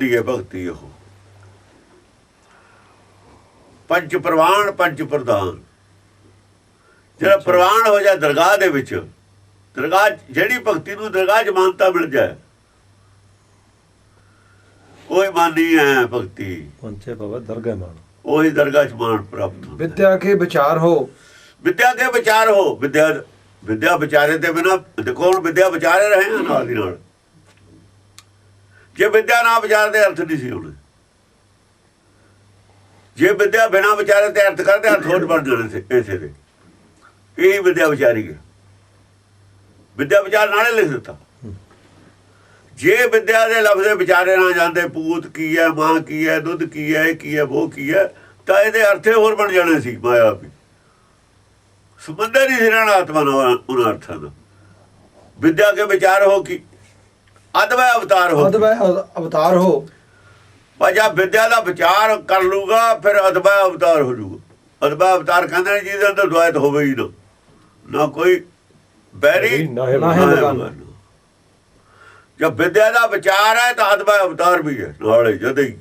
ਦੀ ਹੈ ਭਗਤੀ ਉਹ। ਪੰਜ ਪ੍ਰਵਾਨ ਪੰਜ ਪ੍ਰਧਾਨ। ਜਿਹੜਾ ਪ੍ਰਵਾਨ ਹੋ ਜਾ ਦਰਗਾਹ ਦੇ ਵਿੱਚ ਦਰਗਾਹ ਜਿਹੜੀ ਭਗਤੀ ਨੂੰ ਦਰਗਾਹ 'ਚ ਮਾਨਤਾ ਮਿਲ ਜਾਏ ਕੋਈ ਮਾਨੀ ਹੈ ਭਗਤੀ। ਪੰਚੇ ਪਵ ਦਰਗਹਿ ਮਾਨ। ਉਹੀ ਦਰਗਾਹ 'ਚ ਮਾਨ ਪ੍ਰਾਪਤ ਵਿਦਿਆ ਕੇ ਵਿਚਾਰ ਹੋ। ਵਿਦਿਆ ਕੇ ਵਿਚਾਰ ਹੋ। ਵਿਦਿਆ ਵਿਦਿਆ ਵਿਚਾਰੇ ਤੇ ਬਿਨਾ ਦੇਖੋ ਹੁਣ ਵਿਦਿਆ ਵਿਚਾਰੇ ਰਹੇ ਆ ਨਾਲ ਦੀ ਨਾਲ। ਜੇ ਵਿਦਿਆ ਨਾ ਵਿਚਾਰ ਦੇ ਅਰਥ ਨਹੀਂ ਸੀ ਹੋਣੇ ਜੇ ਵਿਦਿਆ ਬਿਨਾ ਵਿਚਾਰੇ ਤੇ ਅਰਥ ਕਰਦੇ ਅਰਥ ਹੋਰ ਬਣ ਜਾਣੇ ਸੀ ਇਸੇ ਦੇ। ਇਹੀ ਵਿਦਿਆ ਵਿਚਾਰੀ ਹੈ। ਵਿਦਿਆ ਵਿਚਾਰ ਨਾਲੇ ਲਿਖ ਦਿੱਤਾ। ਜੇ ਵਿਦਿਆ ਦੇ ਲਫ਼ਜ਼ੇ ਵਿਚਾਰੇ ਨਾ ਜਾਂਦੇ, ਪੂਤ ਕੀ ਹੈ, ਮਾਂ ਕੀ ਹੈ, ਦੁੱਧ ਕੀ ਹੈ, ਇਹ ਕੀ ਹੈ ਉਹ ਕੀ ਹੈ, ਤਾਂ ਇਹਦੇ ਅਰਥੇ ਹੋਰ ਬਣ ਜਾਣੇ ਸੀ ਮਾਇਆ ਵੀ। ਸੰਬੰਧ ਨਹੀਂ ਸੀ ਰਹਿਣਾ ਆਤਮਾ ਨਾਲ ਉਹਨਾਂ ਅਰਥਾਂ ਦਾ। ਵਿਦਿਆ ਕੇ ਵਿਚਾਰ ਹੋ ਕੀ? ਅਦਵੈ ਅਵਤਾਰ ਹੋ। ਅਦਵੈ ਅਵਤਾਰ ਹੋ। ਭਾਜਾ ਵਿਦਿਆ ਦਾ ਵਿਚਾਰ ਕਰ ਲੂਗਾ ਫਿਰ ਅਦਵੈ ਅਵਤਾਰ ਹੋ ਜੂਗਾ। ਅਦਵੈ ਅਵਤਾਰ ਕਹਿੰਦੇ ਨੇ ਜਿਹਦੇ ਅੰਦਰ ਦੁਆਇਤ ਹੋਵੇ ਹੀ ਨਾ। ਨਾ ਕੋਈ ਬੈਰੀ ਨਾ ਹੈ। ਜਦ ਵਿਦਿਆ ਦਾ ਵਿਚਾਰ ਹੈ ਤਾਂ ਅਦਵੈ ਅਵਤਾਰ ਵੀ ਹੈ ਨਾਲੇ ਜਦ ਹੀ।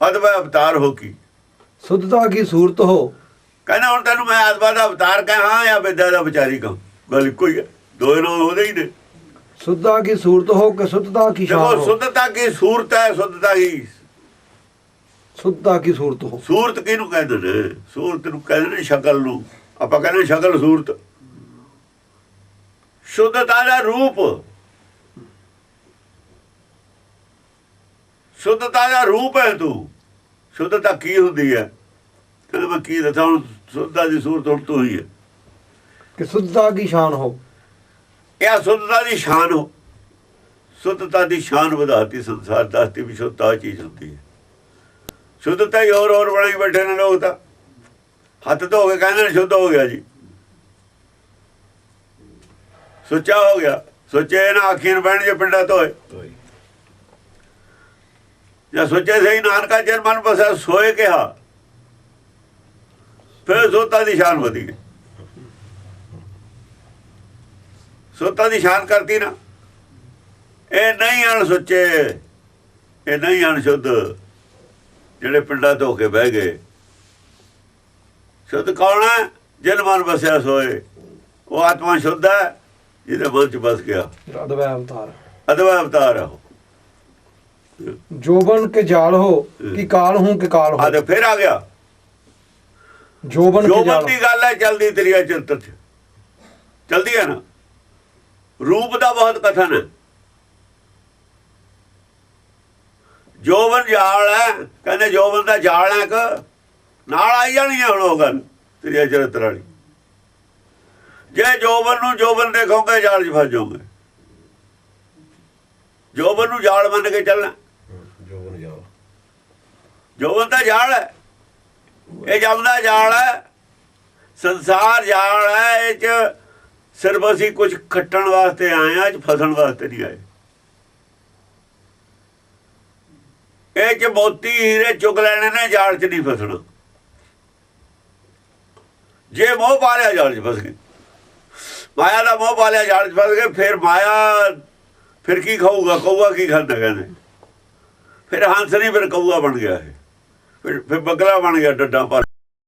ਅਦਵੈ ਅਵਤਾਰ ਹੋ ਕੀ? ਸੁੱਧਤਾ ਕੀ ਸੂਰਤ ਹੋ? ਕਹਿੰਦਾ ਹੁਣ ਤੈਨੂੰ ਮੈਂ ਅਦਵੈ ਦਾ ਅਵਤਾਰ ਕਹਾਂ ਜਾਂ ਵਿਦਿਆ ਦਾ ਵਿਚਾਰੀ ਕਹਾਂ? ਗੱਲ ਇੱਕੋ ਹੀ ਉਹਦੇ ਹੀ ਨੇ। ਸੁੱਧਤਾ ਕੀ ਸੂਰਤ ਹੋ ਕਿ ਸੁੱਧਤਾ ਕੀ ਸ਼ਾਨ ਦੇਖੋ ਹੋ? ਸੁੱਧਤਾ ਕੀ ਸੂਰਤ ਹੈ ਸੁੱਧਤਾ ਕੀ? ਸੁੱਧਤਾ ਕੀ ਸੂਰਤ ਹੋ? ਸੂਰਤ ਕਿਹਨੂੰ ਕਹਿੰਦੇ ਨੇ? ਸੂਰਤ ਨੂੰ ਕਹਿੰਦੇ ਨੇ ਸ਼ਕਲ ਨੂੰ। ਆਪਾਂ ਕਹਿੰਦੇ ਸ਼ਕਲ ਸੂਰਤ। ਸ਼ੁੱਧਤਾ ਦਾ ਰੂਪ। ਸ਼ੁੱਧਤਾ ਦਾ ਰੂਪ ਹੈ ਤੂੰ। ਸ਼ੁੱਧਤਾ ਕੀ ਹੁੰਦੀ ਹੈ? ਕਹਿੰਦਾ ਮੈਂ ਕੀ ਦੱਸਾਂ ਹੁਣ ਸ਼ੁੱਧਤਾ ਦੀ ਸੂਰਤ ਹੁਣ ਤੂੰ ਹੀ ਹੈ। ਕਿ ਸੁੱਧਤਾ ਕੀ ਸ਼ਾਨ ਹੋ? ਇਹ ਸ਼ੁੱਧਤਾ ਦੀ ਸ਼ਾਨ ਹੋ। ਸ਼ੁੱਧਤਾ ਦੀ ਸ਼ਾਨ ਵਧਾਤੀ ਸੰਸਾਰ ਦੱਸਤੀ ਵੀ ਸ਼ੁੱਧਤਾ ਚੀਜ਼ ਹੁੰਦੀ ਹੈ। ਸ਼ੁੱਧਤਾ ਹੀ ਹੋਰ ਹੋਰ ਬਣਾਈ ਬੈਠੇ ਨੇ ਲੋਕ ਤਾਂ। ਹੱਥ ਧੋ ਕੇ ਕਹਿੰਦੇ ਨੇ ਸ਼ੁੱਧ ਹੋ ਗਿਆ ਜੀ। ਸੁੱਚਾ ਹੋ ਗਿਆ। ਸੁੱਚੇ ਨਾ ਆਖੀਰ ਬਹਿਣ ਜੇ ਪਿੰਡਾ ਧੋਏ। ਜਾਂ ਸੁੱਚੇ ਸਹੀ ਨਾਨਕਾ ਜਨ ਮਨ ਬਸਾ ਸੋਏ ਕਿਹਾ। ਫਿਰ ਸੋਤਾ ਦੀ ਸ਼ਾਨ ਵਧੀ ਗਈ। ਸੋਤਾ ਦੀ ਸ਼ਾਨ ਕਰਤੀ ਨਾ। ਇਹ ਨਹੀਂ ਅਣ ਸੁੱਚੇ ਇਹ ਨਹੀਂ ਅਣ ਸ਼ੁੱਧ। ਜਿਹੜੇ ਪਿੰਡਾਂ ਧੋ ਕੇ ਬਹਿ ਗਏ। ਸ਼ੁੱਧ ਕੌਣ ਹੈ? ਜਿਨ ਮਨ ਬਸਿਆ ਸੋਏ। ਉਹ ਆਤਮਾ ਸ਼ੁੱਧ ਹੈ ਜਿਹਦੇ ਮਨ ਚ ਬਸ ਗਿਆ। ਅਦਵੈ ਅਵਤਾਰ। ਅਦਵਾ ਅਵਤਾਰ ਹੈ ਜੋਬਨ ਕੇ ਜਾਲ ਹੋ ਕਿ ਕਾਲ ਹੂੰ ਕਿ ਕਾਲ ਆ ਹੋ ਤੇ ਫਿਰ ਆ ਗਿਆ। ਜੋਬਨ ਜੋ ਕੇ ਜਾਲ ਬੰਦੀ ਗੱਲ ਹੈ ਚਲਦੀ ਤੇਰੀਆ ਚਿੰਤਨ ਚ। ਚਲਦੀ ਹੈ ਨਾ। ਰੂਪ ਦਾ ਬਹੁਤ ਕਥਨ। ਹੈ ਜੋਬਨ ਜਾਲ ਹੈ ਕਹਿੰਦੇ ਜੋਬਨ ਦਾ ਜਾਲ ਹੈ ਕਿ ਨਾਲ ਆਈ ਜਾਣੀ ਹੈ ਹੁਣ ਉਹ ਗੱਲ ਤੇਰੀਆ ਚਰਿੱਤਰ ਵਾਲੀ। ਜੇ ਜੋਬਨ ਨੂੰ ਜੋਬਨ ਦੇਖੋਗੇ ਜਾਲ 'ਚ ਫਸ ਜਾਓਗੇ। ਜੋਬਨ ਨੂੰ ਜਾਲ ਮੰਨ ਕੇ ਚੱਲਣਾ। ਜੋਬਨ ਜਾਓ ਜੋਬਨ ਦਾ ਜਾਲ ਹੈ ਇਹ ਜਮਦਾ ਜਾਲ ਹੈ ਸੰਸਾਰ ਜਾਲ ਹੈ ਇਹ ਚ ਸਿਰਫ ਅਸੀਂ ਕੁਝ ਖੱਟਣ ਵਾਸਤੇ ਆਏ ਆ ਚ ਫਸਣ ਵਾਸਤੇ ਨਹੀਂ ਆਏ। ਇਹ ਚ ਮੋਤੀ ਹੀਰੇ ਚੁਗ ਲੈਣੇ ਨੇ, ਜਾਲ ਚ ਨਹੀਂ ਫਸਣਾ। ਜੇ ਮੋਹ ਪਾ ਲਿਆ, ਜਾਲ ਚ ਫਸ ਗਏ। ਮਾਇਆ ਦਾ ਮੋਹ ਪਾ ਲਿਆ, ਜਾਲ ਚ ਫਸ ਗਏ, ਫਿਰ ਮਾਇਆ ਫਿਰ ਕੀ ਖਾਊਗਾ? ਕਊਗਾ ਕੀ ਖਾਂਦਾ ਕਹਿੰਦੇ। ਫਿਰ ਹੰਸ ਨਹੀਂ, ਫਿਰ ਕਊਆ ਬਣ ਗਿਆ ਇਹ। ਫਿਰ ਫਿਰ ਬਗਲਾ ਬਣ ਗਿਆ, ਡੱਡਾ ਪਰ